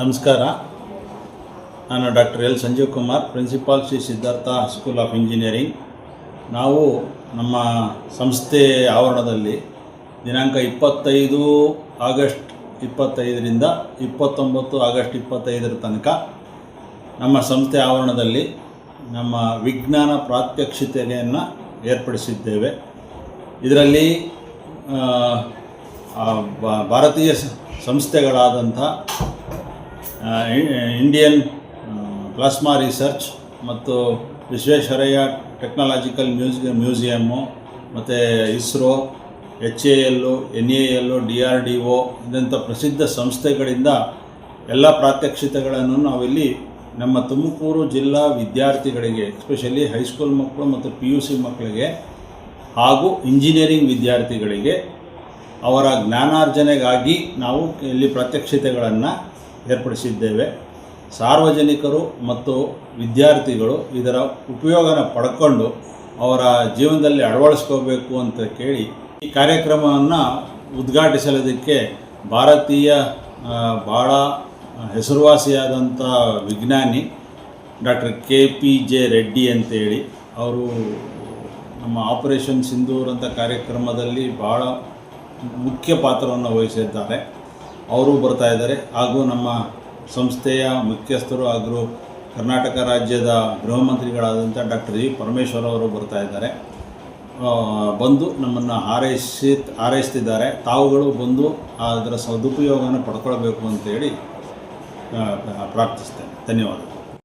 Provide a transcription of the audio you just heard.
ನಮಸ್ಕಾರ. ನಾನು doctor L Sanjeev Kumar, principal Shri Siddhartha school of engineering. ನಾವು ನಮ್ಮ ಸಂಸ್ಥೆ ಆವರಣದಲ್ಲಿ ದಿನಾಂಕ ಇಪ್ಪತ್ತೈದು ಆಗಸ್ಟ್ ಇಪ್ಪತ್ತೈದರಿಂದ ಇಪ್ಪತ್ತೊಂಬತ್ತು ಆಗಸ್ಟ್ ಇಪ್ಪತ್ತೈದರ ತನಕ ನಮ್ಮ ಸಂಸ್ಥೆ ಆವರಣದಲ್ಲಿ ನಮ್ಮ ವಿಜ್ಞಾನ ಪ್ರಾತ್ಯಕ್ಷಿತೆಯನ್ನು ಏರ್ಪಡಿಸಿದ್ದೇವೆ. ಇದರಲ್ಲಿ ಭಾರತೀಯ ಸಂಸ್ಥೆಗಳಾದಂಥ ಇಂಡಿಯನ್ ಪ್ಲಾಸ್ಮಾ ರಿಸರ್ಚ್ ಮತ್ತು ವಿಶ್ವೇಶ್ವರಯ್ಯ ಟೆಕ್ನಾಲಜಿಕಲ್ ಮ್ಯೂಸ್ ಮ್ಯೂಸಿಯಮ್ಮು ಮತ್ತು ISRO H A L N A L D R D O ಇದಂಥ ಪ್ರಸಿದ್ಧ ಸಂಸ್ಥೆಗಳಿಂದ ಎಲ್ಲ ಪ್ರಾತ್ಯಕ್ಷಿತೆಗಳನ್ನು ನಾವಿಲ್ಲಿ ನಮ್ಮ ತುಮಕೂರು ಜಿಲ್ಲಾ ವಿದ್ಯಾರ್ಥಿಗಳಿಗೆ ಎಸ್ಪೆಷಲಿ ಹೈಸ್ಕೂಲ್ ಮಕ್ಕಳು ಮತ್ತು ಪಿ ಯು ಸಿ ಮಕ್ಕಳಿಗೆ ಹಾಗೂ ಇಂಜಿನಿಯರಿಂಗ್ ವಿದ್ಯಾರ್ಥಿಗಳಿಗೆ ಅವರ ಜ್ಞಾನಾರ್ಜನೆಗಾಗಿ ನಾವು ಇಲ್ಲಿ ಪ್ರಾತ್ಯಕ್ಷಿತೆಗಳನ್ನು ಏರ್ಪಡಿಸಿದ್ದೇವೆ. ಸಾರ್ವಜನಿಕರು ಮತ್ತು ವಿದ್ಯಾರ್ಥಿಗಳು ಇದರ ಉಪಯೋಗನ ಪಡ್ಕೊಂಡು ಅವರ ಜೀವನದಲ್ಲಿ ಅಳವಡಿಸ್ಕೋಬೇಕು ಅಂತ ಕೇಳಿ ಈ ಕಾರ್ಯಕ್ರಮವನ್ನು ಉದ್ಘಾಟಿಸಲಿದ್ದಕ್ಕೆ ಭಾರತೀಯ ಭಾಳ ಹೆಸರುವಾಸಿಯಾದಂಥ ವಿಜ್ಞಾನಿ doctor K P J Reddy ಅಂತೇಳಿ ಅವರು ನಮ್ಮ ಆಪರೇಷನ್ ಸಿಂಧೂರ್ ಅಂತ ಕಾರ್ಯಕ್ರಮದಲ್ಲಿ ಭಾಳ ಮುಖ್ಯ ಪಾತ್ರವನ್ನು ವಹಿಸಿದ್ದಾರೆ. ಅವರು ಬರ್ತಾ ಇದ್ದಾರೆ. ಹಾಗೂ ನಮ್ಮ ಸಂಸ್ಥೆಯ ಮುಖ್ಯಸ್ಥರು ಹಾಗೂ ಕರ್ನಾಟಕ ರಾಜ್ಯದ ಗೃಹ ಮಂತ್ರಿಗಳಾದಂಥ ಡಾಕ್ಟರ್ ಜಿ ಪರಮೇಶ್ವರ್ ಅವರು ಬರ್ತಾ ಇದ್ದಾರೆ. ಬಂದು ನಮ್ಮನ್ನು ಹಾರೈಸಿ ಹಾರೈಸ್ತಿದ್ದಾರೆ. ತಾವುಗಳು ಬಂದು ಅದರ ಸದುಪಯೋಗವನ್ನು ಪಡ್ಕೊಳ್ಬೇಕು ಅಂತೇಳಿ ಪ್ರಾರ್ಥಿಸ್ತೇನೆ. ಧನ್ಯವಾದ